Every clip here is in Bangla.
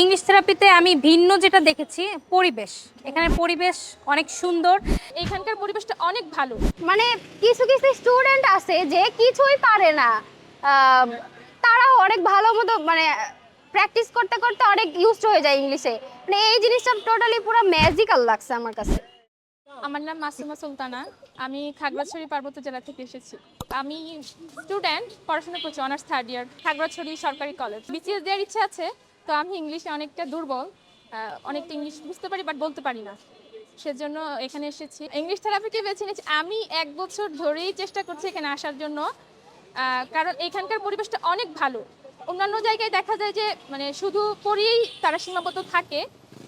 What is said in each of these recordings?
ইংলিশ থেরাপিতে আমি ভিন্ন যেটা দেখেছি পরিবেশ। এখানে পরিবেশ অনেক সুন্দর। এখানকার পরিবেশটা অনেক ভালো। মানে কিছু কিছু স্টুডেন্ট আছে যে কিছুই পারে না। তারা অনেক ভালো মতো মানে প্র্যাকটিস করতে করতে অনেক ইউজড হয়ে যায় ইংলিশে। মানে এই জিনিসটা টোটালি পুরো ম্যাজিক্যাল লাগছে আমার কাছে। আমার নাম মাসুমা সুলতানা। আমি খাগড়াছড়ি পার্বত্য জেলা থেকে এসেছি। আমি স্টুডেন্ট পড়াশোনা করছি অনার্স থার্ড ইয়ার খাগড়াছড়ি সরকারি কলেজ বিসিএস দেওয়ার ইচ্ছা আছে। তো আমি ইংলিশে অনেকটা দুর্বল অনেকটা ইংলিশ বুঝতে পারি বাট বলতে পারি না। সেজন্য এখানে এসেছি। ইংলিশ থেরাপিকে বেছে নিয়েছি। আমি এক বছর ধরেই চেষ্টা করছি এখানে আসার জন্য কারণ এখানকার পরিবেশটা অনেক ভালো। অন্যান্য জায়গায় দেখা যায় যে মানে শুধু পড়িয়েই তারা সীমাবদ্ধ থাকে,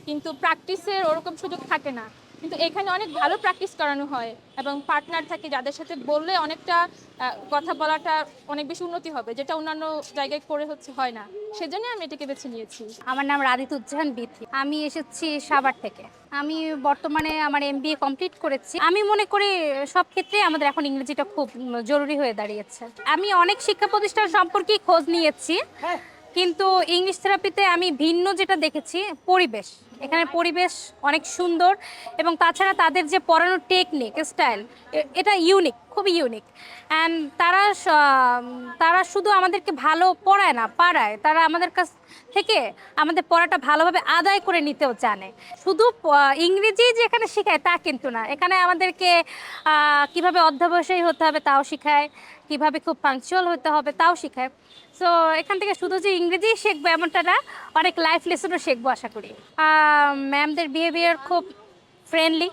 কিন্তু প্র্যাকটিসের ওরকম সুযোগ থাকে না। কিন্তু এখানে অনেক ভালো প্র্যাকটিস করানো হয় এবং পার্টনার থাকে যাদের সাথে বললে অনেকটা কথা বলাটা অনেক বেশি উন্নতি হবে, যেটা অন্যান্য জায়গায় করে হচ্ছে, হয় না। সেজন্য আমি এটাকে বেছে নিয়েছি। আমার নাম রাধিতুজ্জাহান বিথি। আমি এসেছি সাভার থেকে। আমি বর্তমানে আমার এমবিএ কমপ্লিট করেছি। আমি মনে করি সব ক্ষেত্রে আমাদের এখন ইংরেজিটা খুব জরুরি হয়ে দাঁড়িয়েছে। আমি অনেক শিক্ষা প্রতিষ্ঠান সম্পর্কেই খোঁজ নিয়েছি। কিন্তু ইংলিশ থেরাপিতে আমি ভিন্ন যেটা দেখেছি পরিবেশ। এখানে পরিবেশ অনেক সুন্দর এবং তাছাড়া তাদের যে পড়ানোর টেকনিক স্টাইল এটা ইউনিক খুবই ইউনিক অ্যান্ড তারা তারা শুধু আমাদেরকে ভালো পড়ায় না, পাড়ায়। তারা আমাদের কাছ থেকে আমাদের পড়াটা ভালোভাবে আদায় করে নিতেও জানে। শুধু ইংরেজি যে এখানে শেখায় তা কিন্তু না। এখানে আমাদেরকে কীভাবে অধ্যবসায়ী হতে হবে তাও শেখায়, কীভাবে খুব পাংচুয়াল হতে হবে তাও শেখায়। সো এখান থেকে শুধু যে ইংরেজি শিখব এমনটা না, অনেক লাইফ লেসনও শিখব আশা করি। ম্যামদের বিহেভিয়ার খুব ফ্রেন্ডলি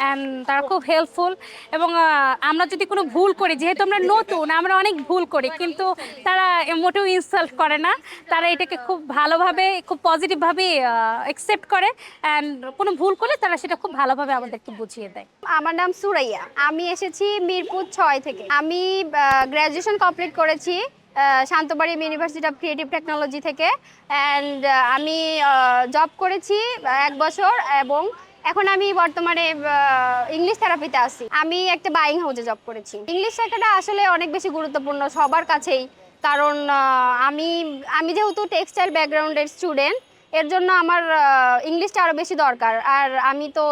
অ্যান্ড তারা খুব হেল্পফুল এবং আমরা যদি কোনো ভুল করি, যেহেতু আমরা নতুন, আমরা অনেক ভুল করি, কিন্তু তারা মোটেও ইনসাল্ট করে না। তারা এটাকে খুব ভালোভাবে, খুব পজিটিভভাবে অ্যাকসেপ্ট করে অ্যান্ড কোনো ভুল করলে তারা সেটা খুব ভালোভাবে আমাদেরকে বুঝিয়ে দেয়। আমার নাম সুরাইয়া। আমি এসেছি মিরপুর ছয় থেকে। আমি গ্র্যাজুয়েশন কমপ্লিট করেছি শান্তবাড়ি ইউনিভার্সিটি অফ ক্রিয়েটিভ টেকনোলজি থেকে। অ্যান্ড আমি জব করেছি এক বছর এবং এখন আমি বর্তমানে ইংলিশ থেরাপিতে আছি। আমি একটা বাইং হাউসে জব করেছি। ইংলিশ শেখাটা আসলে অনেক বেশি গুরুত্বপূর্ণ সবার কাছেই। কারণ আমি আমি যেহেতু টেক্সটাইল ব্যাকগ্রাউন্ডের স্টুডেন্ট এর জন্য আমার ইংলিশটা আরও বেশি দরকার। আর আমি তো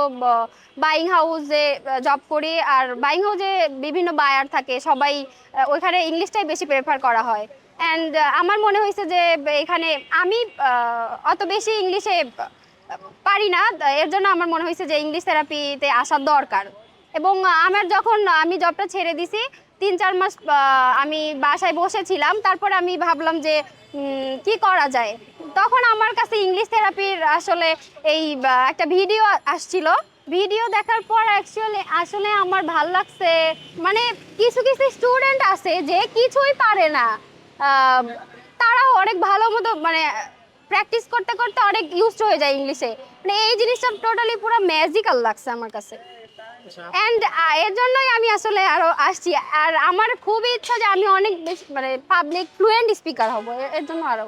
বাইং হাউসে জব করি। আর বাইং হাউসে বিভিন্ন বায়ার থাকে। সবাই ওইখানে ইংলিশটাই বেশি প্রেফার করা হয়। অ্যান্ড আমার মনে হয়েছে যে এখানে আমি অত বেশি ইংলিশে পারি না। এর জন্য আমার মনে হয়েছে যে ইংলিশ থেরাপিতে আসার দরকার। এবং আমার যখন আমি জবটা ছেড়ে দিছি তিন চার মাস আমি বাসায় বসেছিলাম। তারপর আমি ভাবলাম যে কি করা যায়? তখন আমার কাছে ইংলিশ থেরাপির আসলে এই একটা ভিডিও আসছিল। ভিডিও দেখার পর অ্যাকচুয়ালি আসলে আমার ভালো লাগছে। মানে কিছু কিছু স্টুডেন্ট আছে যে কিছুই পারে না। তারা অনেক ভালো মতো মানে প্র্যাকটিস করতে করতে অনেক ইউজড হয়ে যায় ইংলিশে। মানে এই জিনিসটা টোটালি পুরো ম্যাজিক্যাল লাগছে আমার কাছে। অ্যান্ড এর জন্যই আমি আসলে আরও আসছি। আর আমার খুব ইচ্ছা যে আমি অনেক বেশি মানে পাবলিক ফ্লুয়েন্ট স্পিকার হব। এর জন্য আরও